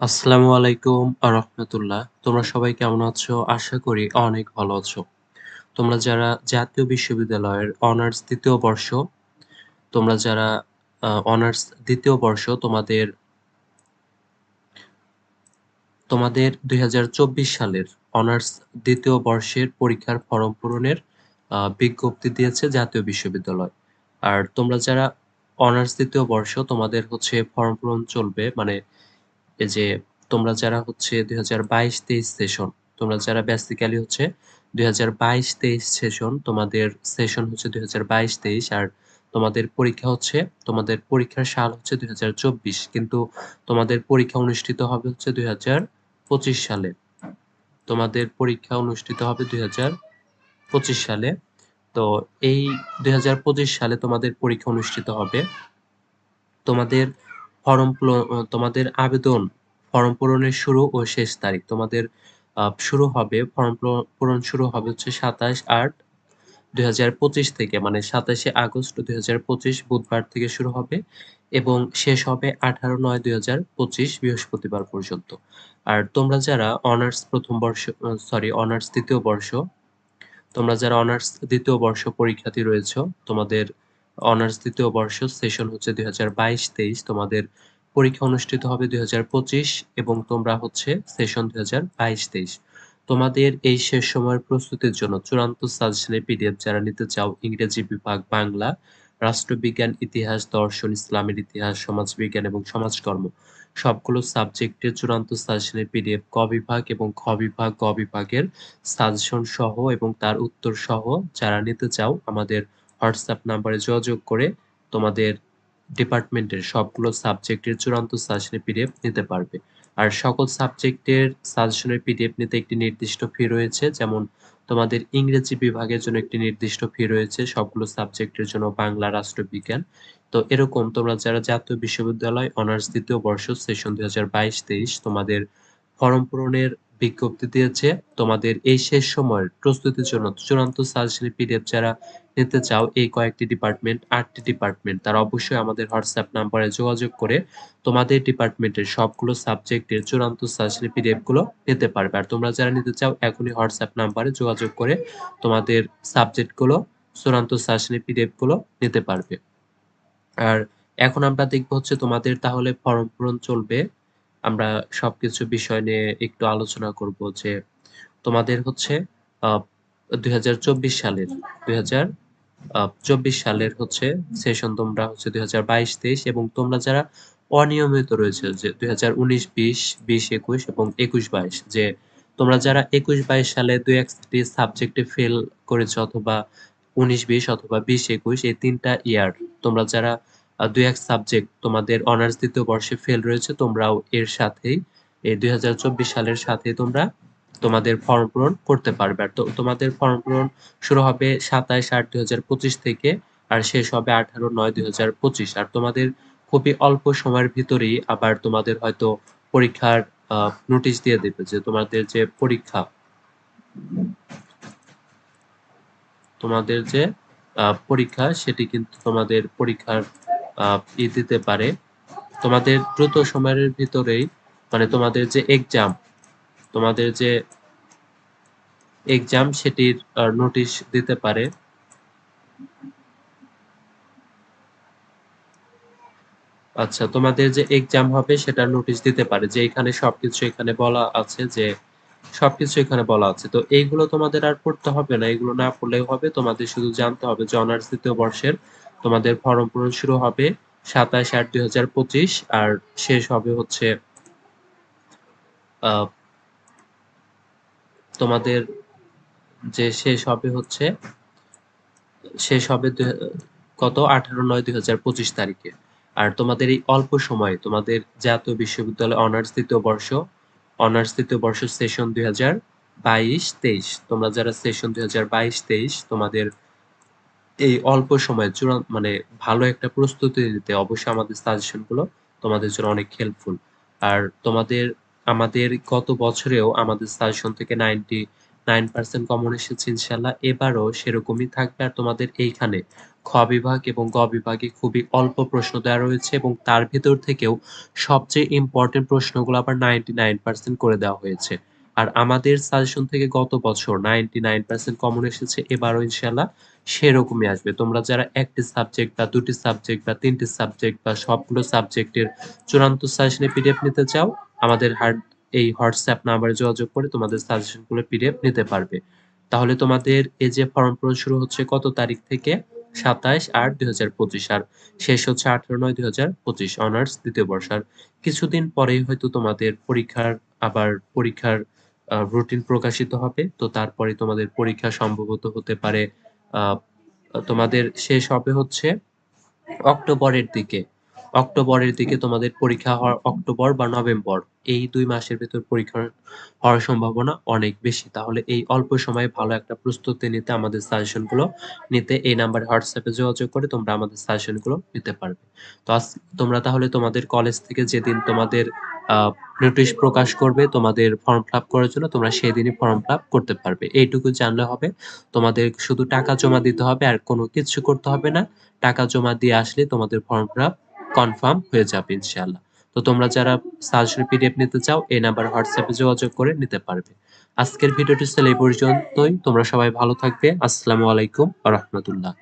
আসসালামু আলাইকুম আ-রহমাতুল্লাহ। তোমরা সবাই কেমন আছো? আশা করি অনেক ভালো আছো। তোমরা যারা জাতীয় বিশ্ববিদ্যালয়ের অনার্স দ্বিতীয় বর্ষ, তোমরা যারা অনার্স দ্বিতীয় বর্ষ তোমাদের তোমাদের ২০২৪ সালের অনার্স দ্বিতীয় বর্ষের পরীক্ষার ফরম পূরণের বিজ্ঞপ্তি দিয়েছে জাতীয় বিশ্ববিদ্যালয়। আর তোমরা যারা অনার্স দ্বিতীয় বর্ষ তোমাদের হচ্ছে ফর্ম পূরণ চলবে মানে যে তোমরা যারা হচ্ছে ২০২২-২৩ সেশন, তোমরা যারা বেসিক্যালি হচ্ছে ২০২২-২৩ সেশন, তোমাদের সেশন হচ্ছে ২০২২-২৩ আর তোমাদের পরীক্ষা হচ্ছে তোমাদের পরীক্ষার সাল হচ্ছে ২০২৪ কিন্তু তোমাদের পরীক্ষা অনুষ্ঠিত হবে হচ্ছে ২০২৫ সালে। তোমাদের পরীক্ষা অনুষ্ঠিত হবে ২০২৫ সালে। তো এই ২০২৫ সালে তোমাদের পরীক্ষা অনুষ্ঠিত হবে। তোমাদের ফরম তোমাদের আবেদন ফরম পূরণের শুরু ও শেষ তারিখ তোমাদের শুরু হবে ফর্ম পূরণ শুরু হবে হচ্ছে ২৭/৮/২০২৫ থেকে মানে ২৭শে আগস্ট ২০২৫ বুধবার থেকে শুরু হবে এবং শেষ হবে ১৮/৯/২০২৫ বৃহস্পতিবার পর্যন্ত। আর তোমরা যারা অনার্স প্রথম বর্ষ সরি অনার্স দ্বিতীয় বর্ষ, তোমরা যারা অনার্স দ্বিতীয় বর্ষ পরীক্ষার্থী রয়েছো, তোমাদের অনার্স দ্বিতীয় বর্ষ সেশন হচ্ছে ২০২২-২৩ তোমাদের পরীক্ষা অনুষ্ঠিত হবে ২০২৫ এবং তোমরা হচ্ছে সেশন ২০২২-২৩ তোমাদের এই শেষ সময়ের প্রস্তুতির জন্য চূড়ান্ত সাজেশনের পিডিএফ যারা নিতে চাও ইংরেজি বিভাগ, বাংলা, রাষ্ট্রবিজ্ঞান, ইতিহাস, দর্শন, ইসলামের ইতিহাস, সমাজবিজ্ঞান এবং সমাজকর্ম সবগুলো সাবজেক্টের চূড়ান্ত সাজেশনের পিডিএফ ক বিভাগ এবং খ বিভাগ, গ বিভাগের সাজেশন সহ এবং তার উত্তর সহ যারা নিতে চাও আমাদের হোয়াটসঅ্যাপ নাম্বারে যোগাযোগ করে তোমাদের ডিপার্টমেন্টের সবগুলো সাবজেক্টের চূড়ান্ত সাজেশনের পিডিএফ নিতে পারবে। আর সকল সাবজেক্টের সাজেশনের পিডিএফ নিতে একটি নির্দিষ্ট ফি রয়েছে। যেমন তোমাদের ইংরেজি বিভাগের জন্য একটি নির্দিষ্ট ফি রয়েছে, সবগুলো সাবজেক্টের জন্য বাংলা, রাষ্ট্রবিজ্ঞান। তো এরকম তোমরা যারা জাতীয় বিশ্ববিদ্যালয় অনার্স দ্বিতীয় বর্ষ সেশন ২০২২-২৩ তোমাদের ফরম পূরণের বিজ্ঞপ্তি দিয়েছে। তোমাদের এই শেষ সময়ের প্রস্তুতির জন্য চূড়ান্ত সাজেশনের পিডিএফ যারা নিতে চাও এই কয়েকটি ডিপার্টমেন্ট, আটটি ডিপার্টমেন্ট তারা অবশ্যই আমাদের হোয়াটসঅ্যাপ নাম্বারে যোগাযোগ করে তোমাদের ডিপার্টমেন্টের সবগুলো সাবজেক্টের চূড়ান্ত সাজেশনের পিডিএফগুলো নিতে পারবে। আর তোমরা যারা নিতে চাও এখনই হোয়াটসঅ্যাপ নাম্বারে যোগাযোগ করে তোমাদের সাবজেক্টগুলো চূড়ান্ত সাজেশনের পিডিএফগুলো নিতে পারবে। আর এখন আমরা দেখব হচ্ছে তোমাদের তাহলে ফর্ম পূরণ চলবে। আমরা সবকিছু বিষয় নিয়ে একটু আলোচনা করব যে তোমাদের হচ্ছে ২০২৪ সালের ২০২৪ সালের হচ্ছে সেশন তোমরা হচ্ছে ২০২২-২৩ এবং তোমরা যারা অনিয়মিত রয়েছে যে ২০১৯-২০, ২০-২১ এবং ২১-২২ যে তোমরা যারা ২১-২২ সালে ২-১ টি সাবজেক্টে ফেল করেছ অথবা উনিশ বিশ অথবা বিশ একুশ এই তিনটা ইয়ার তোমরা যারা আ ২-১ সাবজেক্ট তোমাদের অনার্স দ্বিতীয় বর্ষে ফেল রয়েছে, তোমরাও এর সাথেই, এই ২০২৪ সালের সাথে তোমরা তোমাদের ফর্ম পূরণ করতে পারবে। আর তো, তোমাদের ফর্ম পূরণ শুরু হবে ২৭/৮/২০২৫ থেকে আর শেষ হবে ১৮/৯/২০২৫ আর তোমাদের খুবই অল্প সময়ের ভিতরেই আবার তোমাদের হয়তো পরীক্ষার নোটিশ দিয়ে দেবে যে তোমাদের যে পরীক্ষা, তোমাদের যে পরীক্ষা সেটি কিন্তু তোমাদের পরীক্ষার ই দিতে পারে। তোমাদের দ্রুত সময়ের ভিতরেই মানে তোমাদের যে এক্সাম, তোমাদের যে এক্সাম সেটির নোটিশ দিতে পারে। আচ্ছা তোমাদের যে এক্সাম হবে সেটা নোটিশ দিতে পারে যে এখানে সবকিছু এখানে বলা আছে যে সবকিছু এখানে বলা আছে। তো এইগুলো তোমাদের আর পড়তে হবে না। এগুলো না পড়লেও হবে। তোমাদের শুধু জানতে হবে যে অনার্স দ্বিতীয় বর্ষের তোমাদের ফরম পূরণ শুরু হবে ২৭/৮/২০২৫ আর শেষ হবে হচ্ছে তোমাদের যে শেষ হবে হচ্ছে শেষ হবে কত ১৮/৯/২০২৫ তারিখে। আর তোমাদের এই অল্প সময়ে তোমাদের জাতীয় বিশ্ববিদ্যালয় অনার্স দ্বিতীয় বর্ষ, অনার্স ২য় বর্ষ সেশন ২০২২-২৩ তোমরা যারা সেশন ২০২২-২৩ তোমাদের এই অল্প সময়ে চূড়া মানে ভালো একটা প্রস্তুতি দিতে অবশ্যই আমাদের সাজেশনগুলো তোমাদের জন্য অনেক হেল্পফুল। আর তোমাদের, আমাদের গত বছরেও আমাদের সাজেশন থেকে 90 নাইন পার্সেন্ট কমন এসেছে ইনশাল্লাহ। এবারও সেরকমই থাকবে। আর তোমাদের এইখানে খ বিভাগ এবং গ বিভাগে খুবই অল্প প্রশ্ন দেওয়া রয়েছে এবং তার ভেতর থেকেও সবচেয়ে ইম্পর্টেন্ট প্রশ্নগুলো আবার নাইনটি নাইন পার্সেন্ট করে দেওয়া হয়েছে। আর আমাদের সাজেশন থেকে গত বছর নাইনটি নাইন পার্সেন্ট কমন এসেছে, এবারও ইনশাল্লাহ সেরকমই আসবে। তোমরা যারা একটি সাবজেক্ট বা দুটি সাবজেক্ট বা তিনটি সাবজেক্ট বা সবগুলো সাবজেক্টের চূড়ান্ত সাজেশনে পিডিএফ নিতে চাও, আমাদের হার্ড এই হোয়াটসঅ্যাপ নাম্বারে যোগাযোগ করে তোমাদের সাজেশনগুলো পিডিএফ নিতে পারবে। তাহলে তোমাদের এই যে ফর্ম পূরণ শুরু হচ্ছে কত তারিখ থেকে? সাতাশ আট দুই হাজার পঁচিশ আর শেষ হচ্ছে আঠারো নয় দুই হাজার পঁচিশ অনার্স দ্বিতীয় বর্ষ আর কিছুদিন পরেই হয়তো তোমাদের পরীক্ষার, আবার পরীক্ষার রুটিন প্রকাশিত হবে। তো তারপরে তোমাদের পরীক্ষা সম্ভবত হতে পারে তোমাদের শেষ হবে হচ্ছে অক্টোবরের দিকে। অক্টোবরের দিকে তোমাদের পরীক্ষা হওয়ার অক্টোবর বা নভেম্বর, এই দুই মাসের ভেতর পরীক্ষা হওয়ার সম্ভাবনা অনেক বেশি। তাহলে এই অল্প সময়ে ভালো একটা প্রস্তুতি নিতে আমাদের সাজেশনগুলো নিতে এই নাম্বারে হোয়াটসঅ্যাপে যোগাযোগ করে তোমরা আমাদের সাজেশনগুলো নিতে পারবে। তো আজ তোমরা তাহলে তোমাদের কলেজ থেকে যেদিন তোমাদের নোটিশ প্রকাশ করবে, তোমাদের ফর্ম ফিল করার জন্য তোমরা সেদিনই ফর্ম ফিল করতে পারবে। এইটুকু জানলে হবে, তোমাদের শুধু টাকা জমা দিতে হবে আর কোনো কিছু করতে হবে না। টাকা জমা দিয়ে আসলে তোমাদের ফর্ম ফিল কনফার্ম হয়ে যাবে ইনশাআল্লাহ। তো তোমরা যারা সাজেশন পিডিএফ নিতে চাও, এই নাম্বার হোয়াটসঅ্যাপে যোগাযোগ করে নিতে পারবে। আজকের ভিডিওটি ছিল এই পর্যন্তই। তোমরা সবাই ভালো থাকবে। আসসালামু আলাইকুম রহমতুল্লাহ।